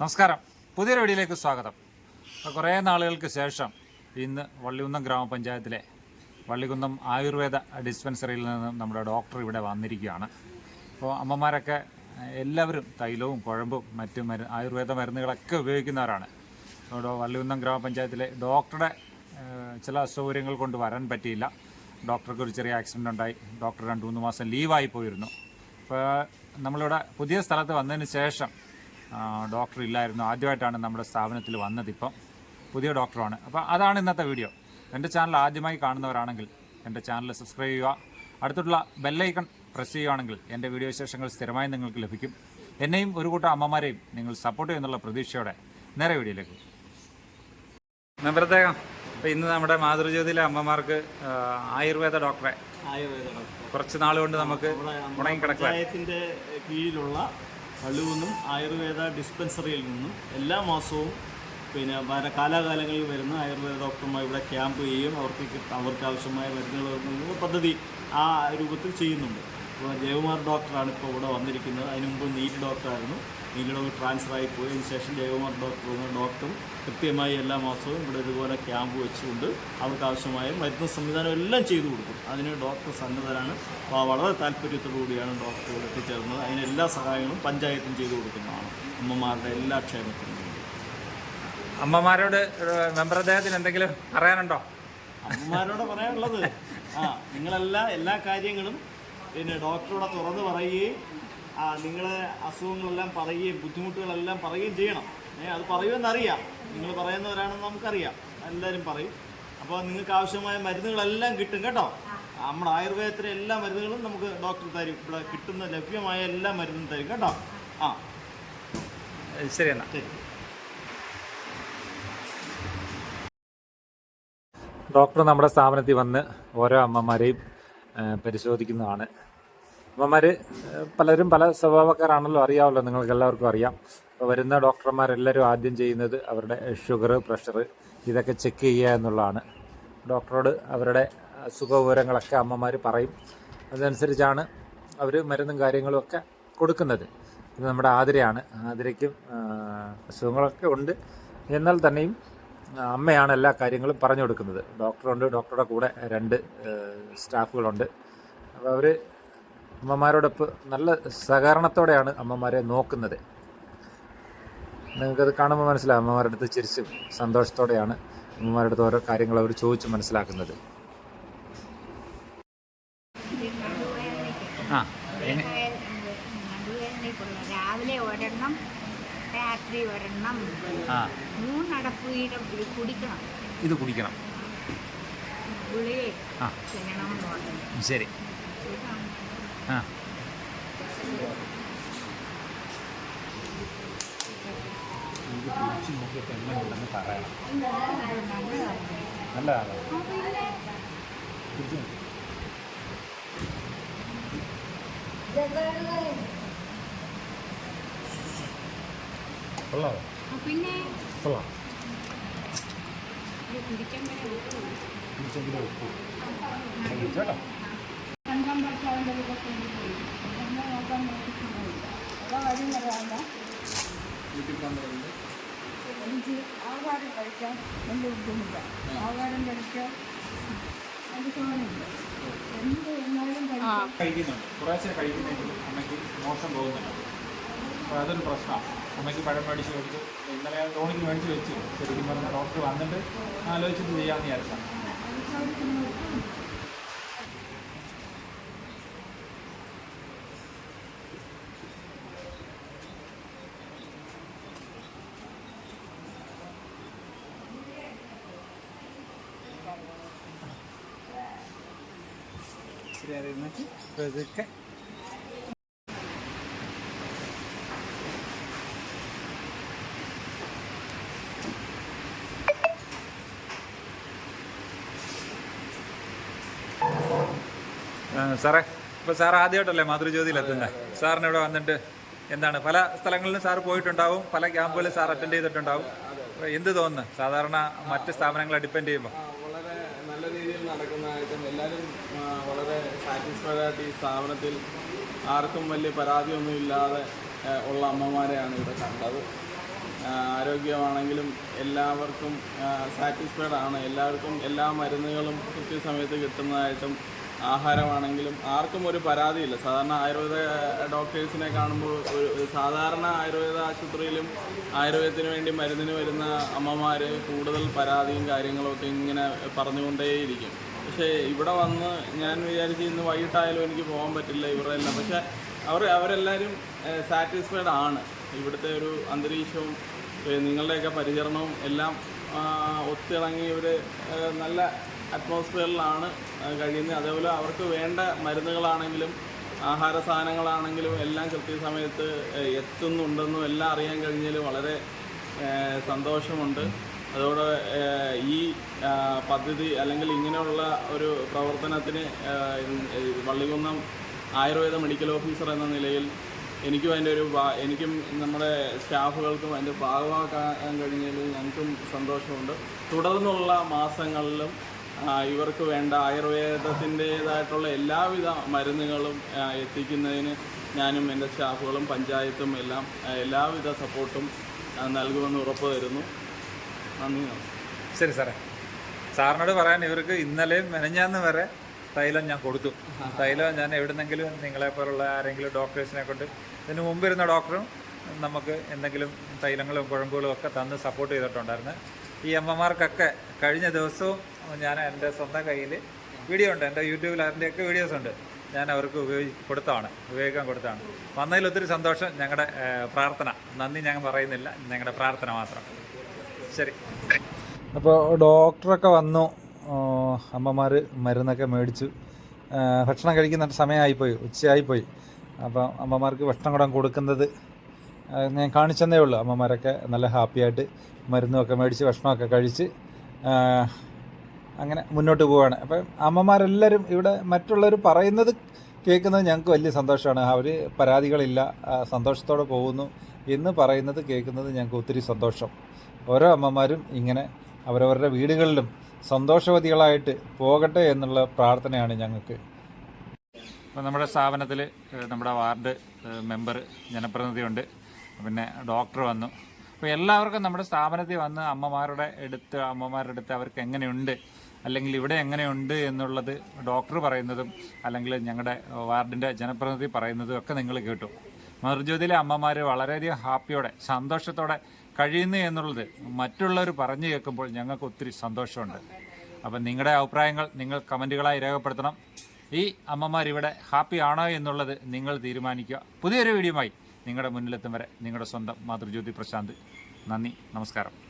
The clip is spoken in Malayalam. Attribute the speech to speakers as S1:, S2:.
S1: നമസ്കാരം. പുതിയൊരു വീഡിയോയിലേക്ക് സ്വാഗതം. അപ്പോൾ കുറേ നാളുകൾക്ക് ശേഷം ഇന്ന് വള്ളികുന്നം ഗ്രാമപഞ്ചായത്തിലെ വള്ളികുന്നം ആയുർവേദ ഡിസ്പെൻസറിയിൽ നിന്ന് നമ്മുടെ ഡോക്ടർ ഇവിടെ വന്നിരിക്കുകയാണ്. അപ്പോൾ അമ്മമാരൊക്കെ എല്ലാവരും തൈലവും കുഴമ്പും മറ്റു മരു ആയുർവേദ മരുന്നുകളൊക്കെ ഉപയോഗിക്കുന്നവരാണ്. അവിടെ വള്ളികുന്നം ഗ്രാമപഞ്ചായത്തിലെ ഡോക്ടറുടെ ചില അസൗകര്യങ്ങൾ കൊണ്ട് വരാൻ പറ്റിയില്ല. ഡോക്ടർക്ക് ഒരു ചെറിയ ആക്സിഡന്റ് ഉണ്ടായി. ഡോക്ടർ രണ്ട് മൂന്ന് മാസം ലീവായി പോയിരുന്നു. അപ്പോൾ നമ്മളിവിടെ പുതിയ സ്ഥലത്ത് വന്നതിന് ശേഷം ഡോക്ടർ ഇല്ലായിരുന്നു. ആദ്യമായിട്ടാണ് നമ്മുടെ സ്ഥാപനത്തിൽ വന്നത് ഇപ്പം. പുതിയ ഡോക്ടറാണ് അപ്പോൾ അതാണ് ഇന്നത്തെ വീഡിയോ എന്റെ ചാനൽ ആദ്യമായി കാണുന്നവരാണെങ്കിൽ എന്റെ ചാനൽ സബ്സ്ക്രൈബ് ചെയ്യുക. അടുത്തുള്ള ബെല്ലൈക്കൺ പ്രസ് ചെയ്യുകയാണെങ്കിൽ എന്റെ വീഡിയോ വിശേഷങ്ങൾ സ്ഥിരമായി നിങ്ങൾക്ക് ലഭിക്കും. എന്നെയും ഒരു കൂട്ടം അമ്മമാരെയും നിങ്ങൾ സപ്പോർട്ട് ചെയ്യുന്നുള്ള പ്രതീക്ഷയോടെ നേരെ വീഡിയോയിലേക്ക്. പ്രത്യേകം അപ്പോൾ ഇന്ന് നമ്മുടെ മാതൃജ്യോതിയിലെ അമ്മമാർക്ക് ആയുർവേദ ഡോക്ടറെ
S2: ആയുർവേദ ഡോക്ടർ
S1: കുറച്ച് നാൾ കൊണ്ട് നമുക്ക് ഉണങ്ങി
S2: കിടക്കാം കീഴിലുള്ള പള്ളികുന്നും ആയുർവേദ ഡിസ്പെൻസറിയിൽ നിന്നും എല്ലാ മാസവും പിന്നെ വര കാലാകാലങ്ങളിൽ വരുന്ന ആയുർവേദ ഡോക്ടർമാർ ഇവിടെ ക്യാമ്പ് ചെയ്യും. അവർക്ക് അവർക്ക് ആവശ്യമായ മരുന്നുകൾ പദ്ധതി ആ രൂപത്തിൽ ചെയ്യുന്നുണ്ട്. അപ്പോൾ ജയകുമാർ ഡോക്ടറാണ് ഇപ്പോൾ ഇവിടെ വന്നിരിക്കുന്നത്. അതിനുമുമ്പ് നീറ്റ് ഡോക്ടറായിരുന്നു. നീറ്റ് ഒന്ന് ട്രാൻസ്ഫർ ആയി പോയി അതിന് ശേഷം ജയകുമാർ ഡോക്ടർ ഡോക്ടറും കൃത്യമായി എല്ലാ മാസവും ഇവിടെ ഇതുപോലെ ക്യാമ്പ് വെച്ചുകൊണ്ട് അവർക്ക് ആവശ്യമായ മരുന്ന് സംവിധാനം എല്ലാം ചെയ്തു കൊടുക്കും അതിന് ഡോക്ടർ സന്നദ്ധരാണ്. അപ്പോൾ വളരെ താല്പര്യത്തോടു കൂടിയാണ് ഡോക്ടർ ഇവിടെ എത്തിച്ചേർന്നത്. അതിന് എല്ലാ സഹായങ്ങളും പഞ്ചായത്തും ചെയ്തു കൊടുക്കുന്നതാണ്. അമ്മമാരുടെ എല്ലാ ക്ഷേമത്തിനും
S1: അമ്മമാരോട് മെമ്പർ അദ്ദേഹത്തിന് എന്തെങ്കിലും പറയാനുണ്ടോ?
S2: അമ്മമാരോട് പറയാനുള്ളത്. ആ നിങ്ങളെല്ലാ എല്ലാ കാര്യങ്ങളും പിന്നെ ഡോക്ടറോടെ തുറന്ന് പറയുകയും നിങ്ങളെ അസുഖങ്ങളെല്ലാം പറയുകയും ബുദ്ധിമുട്ടുകളെല്ലാം പറയുകയും ചെയ്യണം. ഏ അത് പറയുമെന്നറിയാം. നിങ്ങൾ പറയുന്നവരാണെന്ന് നമുക്കറിയാം. എല്ലാവരും പറയും. അപ്പോൾ നിങ്ങൾക്ക് ആവശ്യമായ മരുന്നുകളെല്ലാം കിട്ടും കേട്ടോ. നമ്മുടെ ആയുർവേദത്തിലെ എല്ലാ മരുന്നുകളും നമുക്ക് ഡോക്ടർ തരും. ഇവിടെ കിട്ടുന്ന ലഭ്യമായ എല്ലാ മരുന്നും തരും കേട്ടോ. ആ.
S1: ശരി എന്നാ.
S2: ശരി.
S1: ഡോക്ടർ നമ്മുടെ സ്ഥാപനത്തിൽ വന്ന് ഓരോ അമ്മമാരെയും പരിശോധിക്കുന്നതാണ്. അമ്മമാർ പലരും പല സ്വഭാവക്കാരാണല്ലോ അറിയാമല്ലോ നിങ്ങൾക്ക് എല്ലാവർക്കും അറിയാം. അപ്പോൾ വരുന്ന ഡോക്ടർമാരെല്ലാവരും ആദ്യം ചെയ്യുന്നത് അവരുടെ ഷുഗർ പ്രഷർ ഇതൊക്കെ ചെക്ക് ചെയ്യുക എന്നുള്ളതാണ്. ഡോക്ടറോട് അവരുടെ സുഖവിവരങ്ങളൊക്കെ അമ്മമാർ പറയും. അതനുസരിച്ചാണ് അവർ മരുന്നും കാര്യങ്ങളും ഒക്കെ കൊടുക്കുന്നത്. ഇത് നമ്മുടെ ആതിരയാണ്. ആതിരയ്ക്കും അസുഖങ്ങളൊക്കെ ഉണ്ട്. എന്നാൽ തന്നെയും അമ്മയാണ് എല്ലാ കാര്യങ്ങളും പറഞ്ഞു കൊടുക്കുന്നത്. ഡോക്ടറുണ്ട് ഡോക്ടറുടെ കൂടെ രണ്ട് സ്റ്റാഫുകളുണ്ട്. അപ്പോൾ അവർ അമ്മമാരോടൊപ്പം നല്ല സഹകരണത്തോടെയാണ് അമ്മമാരെ നോക്കുന്നത്. നിങ്ങൾക്കത് കാണുമ്പോൾ മനസ്സിലാവും. അമ്മമാരുടെ അടുത്ത് ചിരിച്ചും സന്തോഷത്തോടെയാണ് അമ്മമാരുടെ അടുത്ത് ഓരോ കാര്യങ്ങൾ അവർ ചോദിച്ച് മനസ്സിലാക്കുന്നത്. ആ
S3: രാവിലെ ഒരെണ്ണം രാത്രി ഒരെണ്ണം.
S1: ആ.
S3: മൂന്നടപ്പ് കുടിക്കണം.
S1: ഇത് കുടിക്കണം. ശരി. ഇത് കുടിച്ച് നോക്കിയിട്ട് എങ്ങനെയുണ്ടെന്ന് പറയണം നല്ലതാണ് നോക്ക്. കൊള്ളാമോ
S3: പിന്നെ?
S1: കൊള്ളാം.
S3: ഇത് കുടിക്കുമ്പോഴേ ഉള്ളൂ.
S1: കുടിച്ചെങ്കിലും ഉപ്പ് കുടിച്ചോട്ടോ
S3: കൊണ്ടുപോയി. അതൊന്നും നോക്കാൻ കാര്യം പറയാമല്ല. എനിക്ക് ആഹാരം കഴിക്കാൻ വലിയ ബുദ്ധിമുട്ടാണ് ആഹാരം കഴിക്കാൻ എനിക്ക് സമയമില്ല എന്ത് എന്നാലും
S1: കഴിക്കുന്നുണ്ട്. കുറേശ്ശെ അമ്മയ്ക്ക് മോശം പോകുന്നുണ്ട് അപ്പോൾ അതൊരു പ്രശ്നമാണ്. അമ്മയ്ക്ക് പഴം മേടിച്ച് കൊടുത്തു ഇന്നലെ ടോണിക്ക് മേടിച്ച് വെച്ചു. ശരിക്കും പറഞ്ഞാൽ ഡോക്ടർ വന്നിട്ട് ആലോചിച്ചിട്ട് ചെയ്യാമെന്ന് വിചാരിച്ചാണ്. ശരി അത് എന്നിട്ട് ഇതൊക്കെ സാറേ ഇപ്പോൾ സാർ ആദ്യമായിട്ടല്ലേ മാതൃജ്യോതിയിലെത്തുന്നത് സാറിന് ഇവിടെ വന്നിട്ട് എന്താണ് പല സ്ഥലങ്ങളിലും സാർ പോയിട്ടുണ്ടാവും പല ക്യാമ്പുകളിലും സാർ അറ്റൻഡ് ചെയ്തിട്ടുണ്ടാവും. എന്ത് തോന്നുന്നു? സാധാരണ മറ്റ് സ്ഥാപനങ്ങളെ ഡിപ്പെൻഡ് ചെയ്യുമ്പോൾ
S4: ആ, വളരെ നല്ല രീതിയിൽ നടക്കുന്നതായിട്ടും എല്ലാവരും ആ, വളരെ ഈ സ്ഥാപനത്തിൽ ആർക്കും വലിയ പരാതിയൊന്നും ഇല്ലാതെ ഉള്ള അമ്മമാരെയാണ് ഇവിടെ കണ്ടത്. ആരോഗ്യമാണെങ്കിലും എല്ലാവർക്കും സാറ്റിസ്ഫൈഡ് ആണ്. എല്ലാവർക്കും എല്ലാ മരുന്നുകളും കൃത്യസമയത്ത് കിട്ടുന്നതായിട്ടും ആഹാരമാണെങ്കിലും ആർക്കും ഒരു പരാതിയില്ല. സാധാരണ ആയുർവേദ ഡോക്ടേഴ്സിനെ കാണുമ്പോൾ ഒരു സാധാരണ ആയുർവേദ ആശുപത്രിയിലും ആയുർവേദത്തിന് വേണ്ടി മരുന്നിന് വരുന്ന അമ്മമാർ കൂടുതൽ പരാതിയും കാര്യങ്ങളൊക്കെ ഇങ്ങനെ പറഞ്ഞുകൊണ്ടേയിരിക്കും. പക്ഷേ ഇവിടെ വന്ന് ഞാൻ വിചാരിച്ച് ഇന്ന് വൈകിട്ടായാലും എനിക്ക് പോകാൻ പറ്റില്ല ഇവരുടെ എല്ലാം പക്ഷേ അവർ അവരെല്ലാവരും സാറ്റിസ്ഫൈഡ് ആണ്. ഇവിടുത്തെ ഒരു അന്തരീക്ഷവും നിങ്ങളുടെയൊക്കെ പരിചരണവും എല്ലാം ഒത്തിണങ്ങി ഒരു നല്ല അറ്റ്മോസ്ഫിയറിലാണ് കഴിയുന്നത്. അതേപോലെ അവർക്ക് വേണ്ട മരുന്നുകളാണെങ്കിലും ആഹാര സാധനങ്ങളാണെങ്കിലും എല്ലാം കൃത്യസമയത്ത് എത്തുന്നുണ്ടെന്നും എല്ലാം അറിയാൻ കഴിഞ്ഞതിൽ വളരെ സന്തോഷമുണ്ട്. അതോടെ ഈ പദ്ധതി അല്ലെങ്കിൽ ഇങ്ങനെയുള്ള ഒരു പ്രവർത്തനത്തിന് വള്ളികുന്നം ആയുർവേദ മെഡിക്കൽ ഓഫീസർ എന്ന നിലയിൽ എനിക്കും അതിന്റെ ഒരു എനിക്കും നമ്മുടെ സ്റ്റാഫുകൾക്കും അതിന്റെ ഭാഗമാക്കാൻ കഴിഞ്ഞതിൽ ഞങ്ങൾക്കും സന്തോഷമുണ്ട്. തുടർന്നുള്ള മാസങ്ങളിലും ഇവർക്ക് വേണ്ട ആയുർവേദത്തിന്റേതായിട്ടുള്ള എല്ലാവിധ മരുന്നുകളും എത്തിക്കുന്നതിന് ഞാനും എന്റെ സ്റ്റാഫുകളും പഞ്ചായത്തും എല്ലാം എല്ലാവിധ സപ്പോർട്ടും നൽകുമെന്ന് ഉറപ്പ് തരുന്നു. നന്ദി
S1: ശരി സാറേ. സാറിനോട് പറയാൻ ഇവർക്ക് ഇന്നലെയും മെനഞ്ഞാന്ന് വരെ തൈലം ഞാൻ കൊടുത്തു. തൈലം ഞാൻ എവിടുന്നെങ്കിലും നിങ്ങളെ പോലുള്ള ആരെങ്കിലും ഡോക്ടേഴ്സിനെ കൊണ്ട് ഇതിന് മുമ്പ് ഇരുന്ന ഡോക്ടറും നമുക്ക് എന്തെങ്കിലും തൈലങ്ങളും കുഴമ്പുകളും ഒക്കെ തന്ന് സപ്പോർട്ട് ചെയ്തിട്ടുണ്ടായിരുന്നു. ഈ അമ്മമാർക്കൊക്കെ കഴിഞ്ഞ ദിവസവും ഞാൻ എന്റെ സ്വന്തം കയ്യിൽ വീഡിയോ ഉണ്ട്. എന്റെ യൂട്യൂബിൽ അതിന്റെയൊക്കെ വീഡിയോസ് ഉണ്ട്. ഞാൻ അവർക്ക് ഉപയോഗി കൊടുത്താണ് ഉപയോഗിക്കാൻ കൊടുത്താണ് വന്നതിൽ ഒത്തിരി സന്തോഷം. ഞങ്ങളുടെ പ്രാർത്ഥന. നന്ദി ഞാൻ പറയുന്നില്ല. ഞങ്ങളുടെ പ്രാർത്ഥന മാത്രം. ശരി. അപ്പോൾ ഡോക്ടറൊക്കെ വന്നു. അമ്മമാർ മരുന്നൊക്കെ മേടിച്ചു. ഭക്ഷണം കഴിക്കുന്ന സമയമായിപ്പോയി ഉച്ചയായിപ്പോയി. അപ്പോൾ അമ്മമാർക്ക് ഭക്ഷണം കൂടെ കൊടുക്കുന്നത് ഞാൻ കാണിച്ചെന്നേ ഉള്ളൂ. അമ്മമാരൊക്കെ നല്ല ഹാപ്പിയായിട്ട് മരുന്നൊക്കെ മേടിച്ച് ഭക്ഷണമൊക്കെ കഴിച്ച് അങ്ങനെ മുന്നോട്ട് പോവുകയാണ് അപ്പം അമ്മമാരെല്ലാവരും ഇവിടെ മറ്റുള്ളവർ പറയുന്നത് കേൾക്കുന്നത് ഞങ്ങൾക്ക് വലിയ സന്തോഷമാണ്. അവർ പരാതികളില്ല സന്തോഷത്തോടെ പോകുന്നു എന്ന് പറയുന്നത് കേൾക്കുന്നത് ഞങ്ങൾക്ക് ഒത്തിരി സന്തോഷം. ഓരോ അമ്മമാരും ഇങ്ങനെ അവരവരുടെ വീടുകളിലും സന്തോഷവതികളായിട്ട് പോകട്ടെ എന്നുള്ള പ്രാർത്ഥനയാണ് ഞങ്ങൾക്ക്. അപ്പോൾ നമ്മുടെ സ്ഥാപനത്തിൽ നമ്മുടെ വാർഡ് മെമ്പർ ജനപ്രതിനിധിയുണ്ട്. പിന്നെ ഡോക്ടർ വന്നു. അപ്പോൾ എല്ലാവർക്കും നമ്മുടെ സ്ഥാപനത്തിൽ വന്ന് അമ്മമാരുടെ അടുത്ത് അമ്മമാരുടെ അടുത്ത് അവർക്ക് എങ്ങനെയുണ്ട്? അല്ലെങ്കിൽ ഇവിടെ എങ്ങനെയുണ്ട് എന്നുള്ളത് ഡോക്ടർ പറയുന്നതും അല്ലെങ്കിൽ ഞങ്ങളുടെ വാർഡിന്റെ ജനപ്രതിനിധി പറയുന്നതും ഒക്കെ നിങ്ങൾ കേട്ടു. മറുജ്യോതിയിലെ അമ്മമാർ വളരെയധികം ഹാപ്പിയോടെ സന്തോഷത്തോടെ കഴിയുന്നു എന്നുള്ളത് മറ്റുള്ളവർ പറഞ്ഞു കേൾക്കുമ്പോൾ ഞങ്ങൾക്ക് ഒത്തിരി സന്തോഷമുണ്ട്. അപ്പം നിങ്ങളുടെ അഭിപ്രായങ്ങൾ നിങ്ങൾ കമന്റുകളായി രേഖപ്പെടുത്തണം. ഈ അമ്മമാർ ഇവിടെ ഹാപ്പി ആണോ എന്നുള്ളത് നിങ്ങൾ തീരുമാനിക്കുക. പുതിയൊരു വീഡിയോമായി നിങ്ങളുടെ മുന്നിലെത്തും വരെ നിങ്ങളുടെ സ്വന്തം മാതൃജ്യോതി പ്രശാന്ത്. നന്ദി നമസ്കാരം.